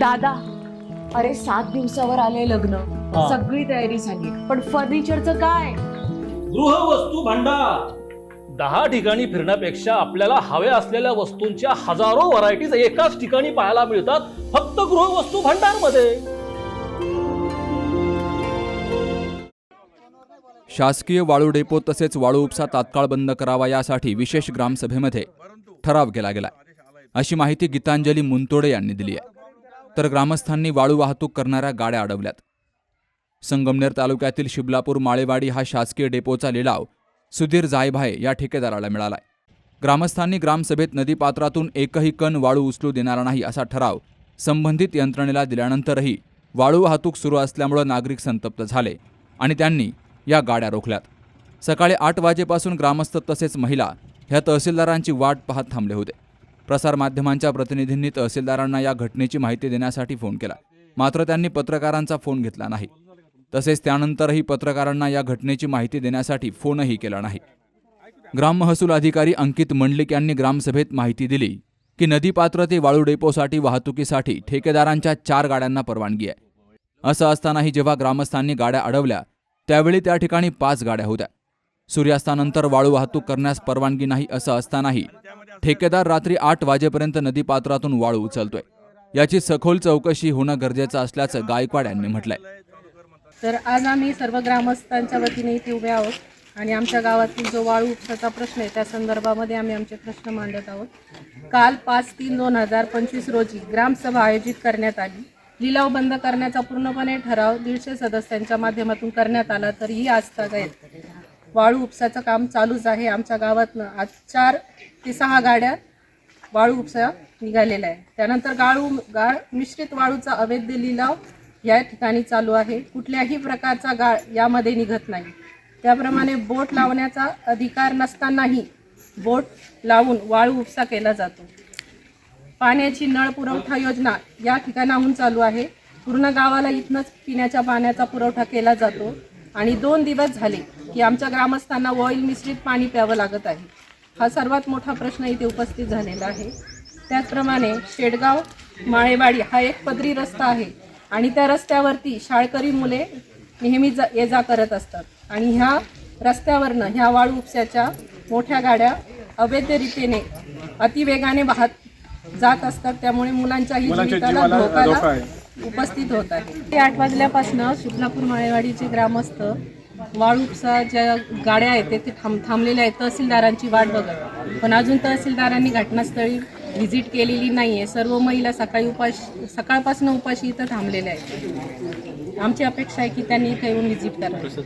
दादा अरे सात दिवसावर आले लग्न. हा. सगळी तयारी झाली. पण फर्निचरचं काय? गृहवस्तू भांडार. दहा ठिकाणी फिरण्यापेक्षा आपल्याला हव्या असलेल्या वस्तूंच्या हजारो व्हरायटीज एकाच ठिकाणी पाहायला मिळतात फक्त गृहवस्तू भांडारमध्ये शासकीय वाळू डेपो तसेच वाळू उपसा तात्काळ बंद करावा यासाठी विशेष ग्रामसभेमध्ये ठराव केला गेला अशी माहिती गीतांजली मुंतोडे यांनी दिली आहे. तर ग्रामस्थांनी वाळू वाहतूक करणाऱ्या गाड्या अडवल्यात. संगमनेर तालुक्यातील शिबलापूर माळेवाडी हा शासकीय डेपोचा लिलाव सुधीर जायभाये या ठेकेदाराला मिळालाय. ग्रामस्थांनी ग्रामसभेत नदीपात्रातून एकही कण वाळू उचलू देणारा नाही असा ठराव संबंधित यंत्रणेला दिल्यानंतरही वाळू वाहतूक सुरू असल्यामुळं नागरिक संतप्त झाले आणि त्यांनी या गाड्या रोखल्यात. सकाळी आठ वाजेपासून ग्रामस्थ तसेच महिला ह्या तहसीलदारांची वाट पाहत थांबले होते. प्रसारमाध्यमांच्या प्रतिनिधींनी तहसीलदारांना या घटनेची माहिती देण्यासाठी फोन केला. मात्र त्यांनी पत्रकारांचा फोन घेतला नाही. तसेच त्यानंतरही पत्रकारांना या घटनेची माहिती देण्यासाठी फोनही केला नाही. ग्राम महसूल अधिकारी अंकित मंडलिक यांनी ग्रामसभेत माहिती दिली की नदीपात्र ते वाळू डेपोसाठी वाहतुकीसाठी ठेकेदारांच्या चार गाड्यांना परवानगी आहे. असं असतानाही जेव्हा ग्रामस्थांनी गाड्या अडवल्या त्यावेळी त्या ठिकाणी पाच गाड्या होत्या. सूर्यास्तानंतर वाळू वाहतूक करण्यास परवानगी नाही असं असतानाही ठेकेदार रात्री आठ वाजेपर्यंत नदीपात्रातून वाळू उचलतोय. याची सखोल चौकशी होणं गरजेचं असल्याचं गायकवाड यांनी म्हटलंय. तर आज आम्ही सर्व ग्रामस्थांच्या वतीने इथे उभे आहोत आणि आमच्या गावातील जो वाळू उपसाचा प्रश्न आहे त्या संदर्भामध्ये आम्ही आमचे प्रश्न मांडत आहोत. काल पाच तीन दोन हजार पंचवीस रोजी ग्रामसभा आयोजित करण्यात आली. लिलाव बंद करण्याचा पूर्णपणे ठराव दीडशे सदस्यांच्या माध्यमातून करण्यात आला तर तरीही आजतागत वाळू उपसाचं काम चालूच आहे आमच्या गावातनं. आज चार ते सहा गाड्या वाळू उपसा निघालेला आहे त्यानंतर गाळू गाळ मिश्रित वाळूचा अवैध लिलाव या ठिकाणी चालू आहे. कुठल्याही प्रकारचा गाळ यामध्ये निघत नाही. त्याप्रमाणे बोट लावण्याचा अधिकार नसतानाही बोट लावून वाळू उपसा केला जातो. पाण्याची नळ पुरवठा योजना या ठिकाणाहून चालू आहे. पूर्ण गावाला इथनंच पिण्याच्या पाण्याचा पुरवठा केला जातो. आणि दोन दिवस झाले की आमच्या ग्रामस्थांना ऑइल मिश्रित पाणी प्यावं लागत आहे. हा सर्वात मोठा प्रश्न इथे उपस्थित झालेला आहे. त्याचप्रमाणे शेडगाव माळेवाडी हा एक पदरी रस्ता आहे आणि त्या रस्त्यावरती शाळकरी मुले नेहमी जा ये जा करत असतात. आणि ह्या रस्त्यावरनं ह्या वाळू उपस्याच्या मोठ्या गाड्या अवैधरीतीने अतिवेगाने वाहत जात असतात. त्यामुळे मुलांच्याही जीविताला धोकाला उपस्थित होत आहे. ते आठ वाजल्यापासून शुक्लापूर माळेवाडीचे ग्रामस्थ वाळू उपसा ज्या गाड्या आहेत ते थांब थांबलेल्या आहेत. तहसीलदारांची वाट बघत. पण अजून तहसीलदारांनी घटनास्थळी व्हिजिट केलेली नाही आहे सर्व महिला सकाळी उपाशी सकाळपासून उपाशी इथं थांबलेल्या आहेत. आमची अपेक्षा आहे की त्यांनी इथं येऊन व्हिजिट करावी.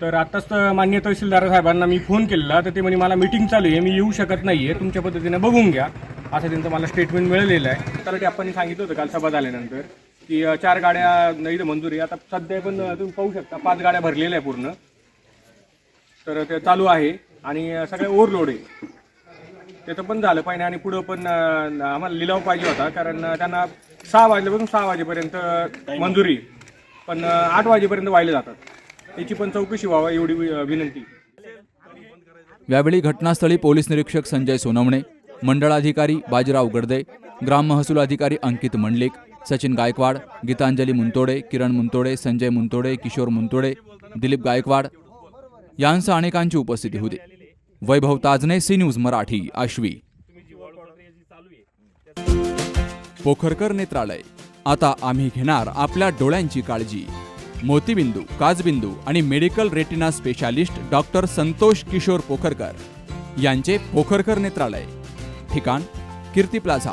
तर आत्ताच तर मान्य तहसीलदार साहेबांना मी फोन केलेला तर ते म्हणे मला मीटिंग चालू आहे मी येऊ शकत नाही आहे तुमच्या पद्धतीने बघून घ्या. असं त्यांचं मला स्टेटमेंट मिळालेलं आहे. तर आपण सांगितलं होतं काल सभा झाल्यानंतर. की चार गाड्या नाही तर मंजुरी. आता सध्या पण तुम्ही पाहू शकता पाच गाड्या भरलेल्या आहे पूर्ण. तर ते चालू आहे आणि सगळे ओव्हरलोड आहे त्याचं पण झालं पाहिजे आणि पुढं पण आम्हाला लिलाव पाहिजे होता कारण त्यांना सहा वाजल्यापासून सहा वाजेपर्यंत मंजुरी. पण आठ वाजेपर्यंत वाहिले जातात. त्याची पण चौकशी व्हावा एवढी विनंती. यावेळी घटनास्थळी पोलीस निरीक्षक संजय सोनवणे मंडळाधिकारी बाजीराव गडदे ग्राम महसूल अधिकारी अंकित मंडलिक सचिन गायकवाड गीतांजली मुंतोडे किरण मुंतोडे संजय मुंतोडे किशोर मुंतोडे दिलीप गायकवाड यांसह अनेकांची उपस्थिती होती. Vaibhav Tajne C news Marathi Ashvi. Pokharkar नेत्रालय. आता आम्ही घेणार आपल्या डोळ्यांची काळजी. मोतीबिंदू काजबिंदू आणि medical retina specialist doctor Santosh Kishor Pokharkar यांचे पोखरकर नेत्रालय. ठिकाण Kirti plaza.